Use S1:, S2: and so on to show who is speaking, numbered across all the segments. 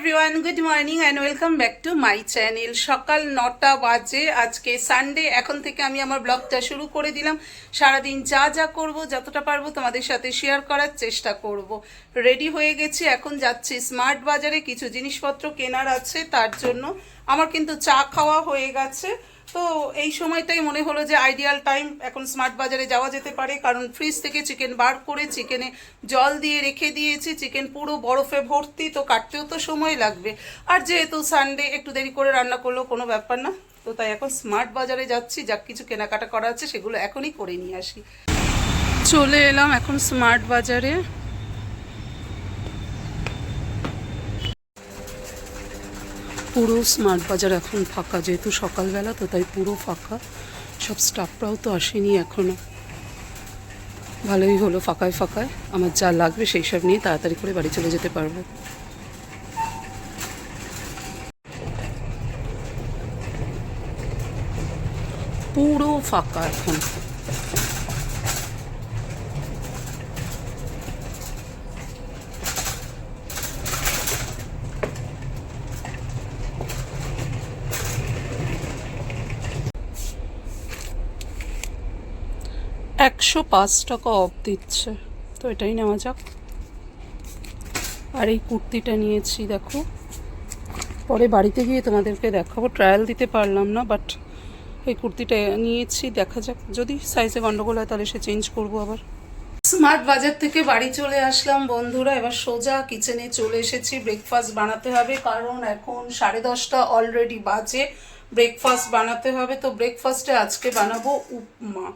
S1: Everyone good morning and welcome back to my channel সকাল নটা বাজে, আজকে সানডে এখন থেকে আমি আমার ব্লগটা শুরু করে দিলাম। সারাদিন যা যা করব, যতটা পারব তোমাদের সাথে শেয়ার করার চেষ্টা করব। রেডি হয়ে গেছি, এখন যাচ্ছি স্মার্ট বাজারে, কিছু জিনিসপত্র কেনার আছে, তার জন্য। আমার কিন্তু চা খাওয়া হয়ে গেছে। তো এই সময়টাই মনে হলো যে আইডিয়াল টাইম এখন স্মার্ট বাজারে যাওয়া যেতে পারে, কারণ ফ্রিজ থেকে চিকেন বার করে চিকেনে জল দিয়ে রেখে দিয়েছি চিকেন পুরো বরফে ভর্তি, তো কাটতেও তো সময় লাগবে। আর যেহেতু সানডে একটু দেরি করে রান্না করলেও কোনো ব্যাপার না, তো তাই এখন স্মার্ট বাজারে যাচ্ছি যা কিছু কেনাকাটা করা আছে, সেগুলো এখনই করে নিয়ে আসি। চলে এলাম এখন স্মার্ট বাজারে। পুরো স্মার্ট বাজার এখন ফাঁকা, যেহেতু সকালবেলা, তো তাই পুরো ফাঁকা। সব স্টাফরাও তো আসেনি এখনও ভালোই হলো ফাঁকায় ফাঁকায়। আমার যা লাগবে সেই সব নিয়ে তাড়াতাড়ি করে বাড়ি চলে যেতে পারব। পুরো ফাঁকা এখন। একশো পাঁচ টাকা অফ দিচ্ছে। তো এটাই নেওয়া যাক। আর এই কুর্তিটা নিয়েছি, দেখো। পরে বাড়িতে গিয়ে তোমাদেরকে দেখাবো। ট্রায়াল দিতে পারলাম না বাট এই কুর্তিটা নিয়েছি, দেখা যাক। যদি সাইজে গন্ডগোল হয়, তাহলে সে চেঞ্জ করব আবার। স্মার্ট বাজার থেকে বাড়ি চলে আসলাম, বন্ধুরা। এবার সোজা কিচেনে চলে এসেছি। ব্রেকফাস্ট বানাতে হবে, কারণ এখন সাড়ে দশটা অলরেডি বাজে। ব্রেকফাস্ট বানাতে হবে। তো ব্রেকফাস্টে আজকে বানাবো উপমা।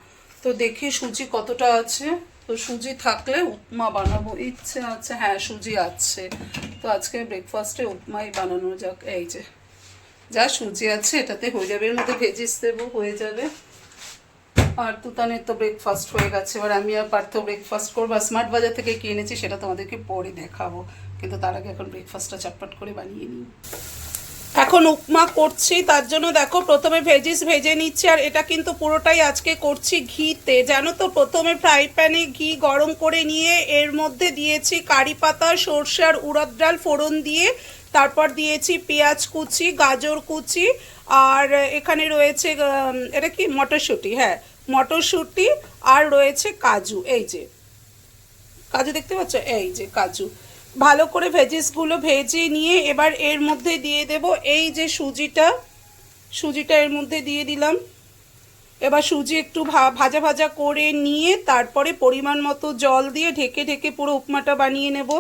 S1: তো দেখি সুজি কতটা আছে। তো সুজি থাকলে উপমা বানাবো। ইচ্ছে আছে। হ্যাঁ সুজি আছে। তো আজকে ব্রেকফাস্টে উপমাই বানানো যাক। এই যে, যা সুজি আছে, এটাতে হয়ে যাবে। এর মধ্যে ভেজিস দেবো, হয়ে যাবে। আর তুতানের তো ব্রেকফাস্ট হয়ে গেছে। এবার আমি আর পার্থ ব্রেকফাস্ট করব। স্মার্ট বাজার থেকে কি এনেছি সেটা তোমাদেরকে পরে দেখাবো। কিন্তু তার আগে এখন ব্রেকফাস্টটা চটপট করে বানিয়ে নিই। এখন উপমা করছি, তার জন্য দেখো প্রথমে ভেজিস ভেজে নিচ্ছি, আর এটা কিন্তু পুরোটাই আজকে করছি ঘিতে। জানো তো, প্রথমে ফ্রাই প্যানে ঘি গরম করে নিয়ে এর মধ্যে দিয়েছি কারি পাতা আর উড়দ ডাল ফোড়ন দিয়ে, তারপর দিয়েছি পেঁয়াজ কুচি, গাজর কুচি, আর এখানে রয়েছে এটা কি? মটরশুঁটি হ্যাঁ মটরশুঁটি, আর রয়েছে কাজু, এই যে। কাজু দেখতে পাচ্ছ? এই যে কাজু। ভালো করে ভেজিসগুলো ভেজে নিয়ে এবার এর মধ্যে দিয়ে দেব। এই যে সুজিটা সুজিটা এর মধ্যে দিয়ে দিলাম। এবার সুজি একটু ভাজা ভাজা করে নিয়ে তারপরে পরিমাণ মতো জল দিয়ে ঢেকে ঢেকে পুরো উপমাটা বানিয়ে নেব।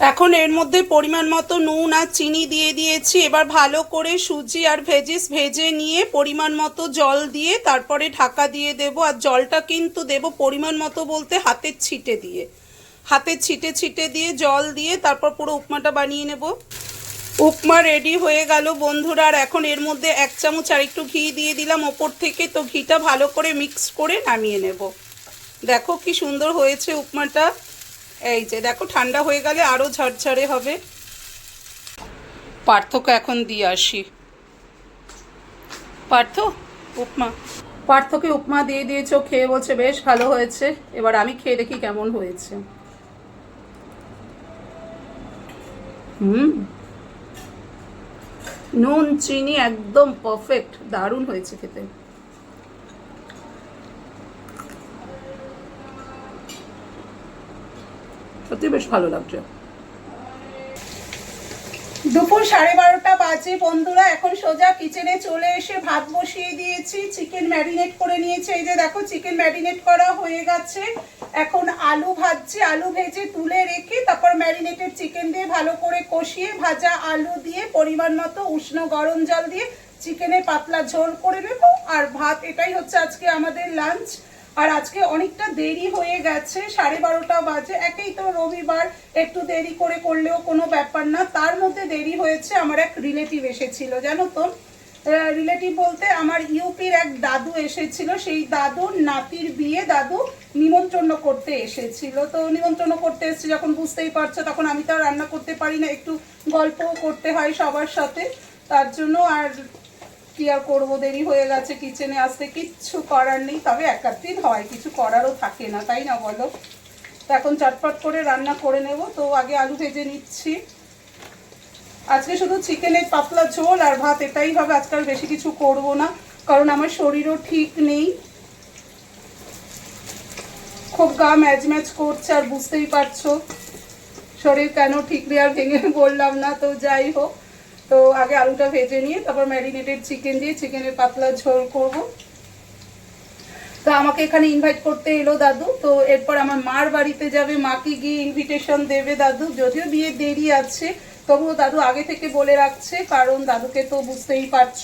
S1: এখন এর মধ্যে পরিমাণ মতো নুন আর চিনি দিয়ে দিয়েছি। এবার ভালো করে সুজি আর ভেজিস ভেজে নিয়ে পরিমাণ মতো জল দিয়ে তারপরে ঢাকা দিয়ে দেব। আর জলটা কিন্তু দেব পরিমাণ মতো বলতে হাতের ছিটে দিয়ে। হাতের ছিটে ছিটে দিয়ে জল দিয়ে তারপর পুরো উপমাটা বানিয়ে নেব। উপমা রেডি হয়ে গেল বন্ধুরা, আর এখন এর মধ্যে এক চামচ আর একটু ঘি দিয়ে দিলাম। ওপর থেকে তো ঘিটা ভালো করে মিক্স করে নামিয়ে নেব। দেখো কি সুন্দর হয়েছে উপমাটা। এই যে দেখো, ঠান্ডা হয়ে গেলে আরও ঝরঝরে হবে। পার্থকে এখন দিয়ে আসি। পার্থ, উপমা। পার্থকে উপমা দিয়ে দিয়েছ, খেয়ে বলছে, বেশ ভালো হয়েছে। এবার আমি খেয়ে দেখি কেমন হয়েছে। হুম। নুন চিনি একদম পারফেক্ট দারুণ হয়েছে খেতে। সত্যি বেশ ভালো লাগছে। দুপুর সাড়ে বারোটা বাজে বন্ধুরা, এখন সোজা কিচেনে চলে এসে ভাত বসিয়ে দিয়েছি চিকেন ম্যারিনেট করে নিয়েছি। এই যে দেখো চিকেন ম্যারিনেট করা হয়ে গেছে। এখন আলু ভাজছি, আলু ভেজে তুলে রেখে তারপর ম্যারিনেটেড চিকেন দিয়ে ভালো করে কষিয়ে ভাজা আলু দিয়ে পরিমাণ মতো উষ্ণ গরম জল দিয়ে চিকেনের পাতলা ঝোল করে নেব। আর ভাত, এটাই হচ্ছে আজকে আমাদের লাঞ্চ আর আজকে অনেকটা দেরি হয়ে গেছে, সাড়ে বারোটা বাজে, একেই তো রবিবার, একটু দেরি করে করলেও কোনো ব্যাপার না। তার মধ্যে দেরি হয়েছে, আমার এক রিলেটিভ এসেছিল, জানো তো? রিলেটিভ বলতে আমার ইউপির এক দাদু এসেছিল, সেই দাদুর নাতির বিয়ে দাদু নিমন্ত্রণ করতে এসেছিল। তো নিমন্ত্রণ করতে এসেছে, যখন বুঝতেই পারছ, তখন আমি তো রান্না করতে পারি না, একটু গল্পও করতে হয় সবার সাথে, তার জন্য আর কি আর করব? দেরি হয়ে গেছে কিচেনে আসতে। কিচ্ছু করার নেই। তবে একাত্রিত হয়, কিছু করারও থাকে না, তাই না বলো? তো এখন চটপট করে রান্না করে নেব। তো আগে আলু ভেজে নিচ্ছি। আজকে শুধু চিকেনের পাতলা ঝোল আর ভাত, এটাই হবে। আজকাল বেশি কিছু করব না, কারণ আমার শরীরও ঠিক নেই। খুব গা ম্যাচ ম্যাচ করছে, আর বুঝতেই পারছ। শরীর কেন ঠিক নেই আর ভেঙে বললাম না, তো যাই হোক। তো আগে আলুটা ভেজে নিয়ে তারপর ম্যারিনেটেড চিকেন দিয়ে চিকেনের পাতলা ঝোল করব। তো আমাকে এখানে ইনভাইট করতে এলো দাদু। তো এরপর আমার মার বাড়িতে যাবে, মাকে গিয়ে ইনভিটেশন দেবে দাদু। যদিও বিয়ে দেরি আছে, তবুও দাদু আগে থেকে বলে রাখছে, কারণ দাদুকে তো বুঝতেই পারছ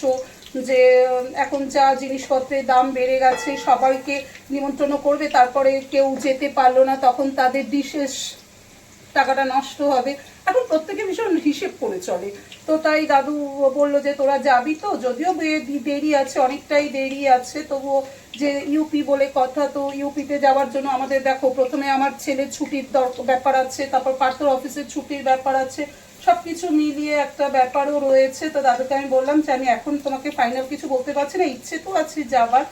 S1: যে, এখন যা জিনিসপত্রের দাম বেড়ে গেছে, সবাইকে নিমন্ত্রণ করবে, তারপরে কেউ যেতে পারল না, তখন তাদের বিশেষ টাকাটা নষ্ট হবে। এখন প্রত্যেকে ভীষণ হিসেব করে চলে। তো তাই দাদু বলল যে, তোরা যাবি তো? যদিও দেরি আছে, অনেকটাই দেরি আছে। তবুও যে ইউপি বলে কথা, তো ইউপিতে যাওয়ার জন্য আমাদের দেখো, প্রথমে আমার ছেলের ছুটির ব্যাপার আছে, তারপর পার্থর অফিসের ছুটির ব্যাপার আছে। সব কিছু মিলিয়ে একটা ব্যাপারও রয়েছে। তো দাদুকে আমি বললাম যে, আমি এখন তোমাকে ফাইনাল কিছু বলতে পারছি না, ইচ্ছে তো আছে যাবার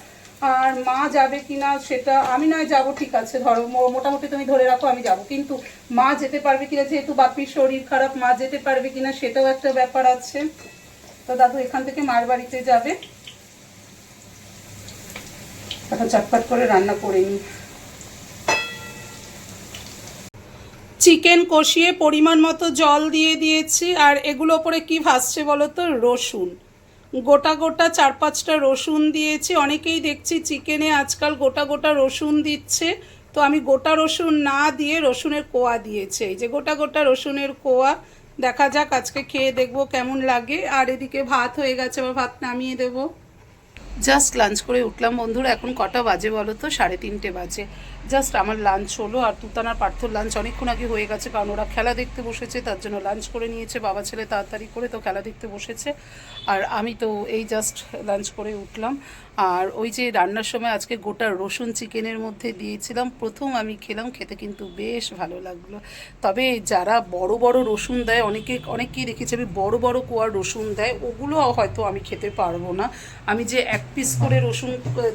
S1: আর মা যাবে কিনা সেটা আমি নয়, যাব, ঠিক আছে, ধরো মোটামুটি তুমি ধরে রাখো, আমি যাব। কিন্তু মা যেতে পারবে কিনা, যেহেতু বাপির শরীর খারাপ, মা যেতে পারবে কিনা সেটাও একটা ব্যাপার আছে। তো দাদু এখান থেকে মার বাড়িতে যাবে। এখন চটপট করে রান্না করে নিই। চিকেন কষিয়ে পরিমাণ মতো জল দিয়ে দিয়েছি, আর এগুলো ওপরে কি ভাসছে বলো তো? রসুন। গোটা গোটা চার পাঁচটা রসুন দিয়েছি। অনেকেই দেখছি চিকেনে আজকাল গোটা গোটা রসুন দিচ্ছে। তো আমি গোটা রসুন না দিয়ে রসুনের কোয়া দিয়েছি। এই যে গোটা গোটা রসুনের কোয়া, দেখা যাক আজকে খেয়ে দেখব কেমন লাগে। আর এদিকে ভাত হয়ে গেছে বা ভাত নামিয়ে দেবো। জাস্ট লাঞ্চ করে উঠলাম বন্ধুরা। এখন কটা বাজে বলো তো? সাড়ে তিনটে বাজে। জাস্ট আমার লাঞ্চ হলো আর তুতানার পার্থর লাঞ্চ অনেকক্ষণ আগে হয়ে গেছে কারণ ওরা খেলা দেখতে বসেছে, তার জন্য লাঞ্চ করে নিয়েছে। বাবা ছেলে তাড়াতাড়ি করে তো খেলা দেখতে বসেছে। আর আমি তো এই জাস্ট লাঞ্চ করে উঠলাম। আর ওই যে রান্নার সময় আজকে গোটা রসুন চিকেনের মধ্যে দিয়েছিলাম, প্রথম আমি খেলাম, খেতে কিন্তু বেশ ভালো লাগল। তবে যারা বড় বড় রসুন দেয়, অনেকে, অনেকেই দেখেছি আমি বড় বড় কোয়ার রসুন দেয় ওগুলো হয়তো আমি খেতে পারব না। আমি যে এক পিস করে রসুন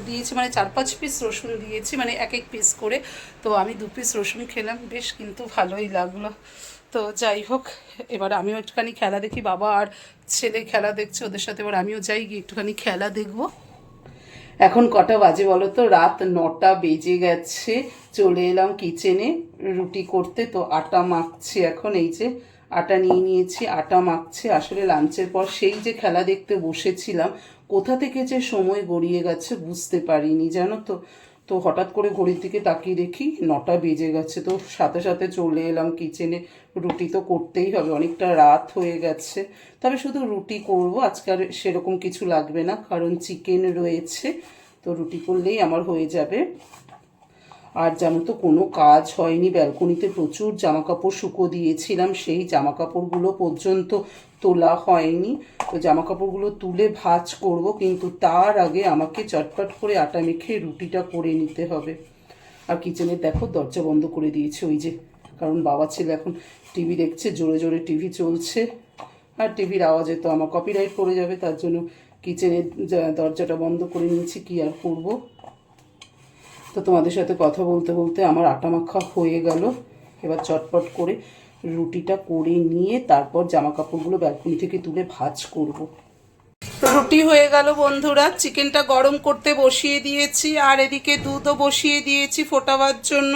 S1: দিয়েছি মানে চার পাঁচ পিস রসুন দিয়েছি মানে এক এক পিস করে, তো আমি দু পিস রসুন খেলাম, বেশ কিন্তু ভালোই লাগল। তো যাই হোক, এবার আমিও একটুখানি খেলা দেখি, বাবা আর ছেলে খেলা দেখছে, ওদের সাথে এবার আমিও যাই গিয়ে একটুখানি খেলা দেখব। এখন কটা বাজে বলো তো? রাত নটা বেজে গেছে। চলে এলাম কিচেনে রুটি করতে তো আটা মাখছি এখন। এই যে আটা নিয়ে নিয়েছি, আটা মাখছি। আসলে লাঞ্চের পর সেই যে খেলা দেখতে বসেছিলাম, কোথা থেকে যে সময় গড়িয়ে গেছে বুঝতে পারিনি, জানো তো? তো হঠাৎ করে ঘড়ির দিকে তাকিয়ে দেখি নটা বেজে গেছে। তো সাথে সাথে চলে এলাম কিচেনে রুটি তো করতেই হবে, অনেকটা রাত হয়ে গেছে। তবে শুধু রুটি করব আজকাল সেরকম কিছু লাগবে না, কারণ চিকেন রয়েছে। তো রুটি করলেই আমার হয়ে যাবে। আর জানো তো, কোনো কাজ হয়নি। ব্যালকনিতে প্রচুর জামা কাপড় শুকো দিয়েছিলাম, সেই জামা কাপড়গুলো পর্যন্ত তোলা হয়নি। তো জামা কাপড়গুলো তুলে ভাঁজ করব, কিন্তু তার আগে আমাকে চটপট করে আটা মেখে রুটিটা করে নিতে হবে। আর কিচেনে দেখো, দরজা বন্ধ করে দিয়েছে ওই যে, কারণ বাবা ছেলে এখন টিভি দেখছে, জোরে জোরে টিভি চলছে। আর টিভির আওয়াজে তো আমার কপিরাইট পড়ে যাবে, তার জন্য কিচেনের দরজাটা বন্ধ করে নিয়েছি, কি আর করব? তো তোমাদের সাথে কথা বলতে বলতে আমার আটা মাখা হয়ে গেল। এবার চটপট করে রুটিটা করে নিয়ে তারপর জামা কাপড়গুলো ব্যালকনি থেকে তুলে ভাজ করব। রুটি হয়ে গেল বন্ধুরা। চিকেনটা গরম করতে বসিয়ে দিয়েছি, আর এদিকে দুধও বসিয়ে দিয়েছি ফোটাবার জন্য।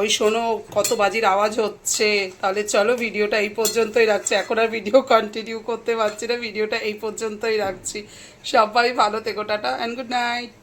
S1: ওই শোনো, কত বাজির আওয়াজ হচ্ছে। তাহলে চলো ভিডিওটা এই পর্যন্তই রাখছি। এখন আর ভিডিও কন্টিনিউ করতে পারছি না, ভিডিওটা এই পর্যন্তই রাখছি। সবাই ভালো থেকো, টাটা অ্যান্ড গুড নাইট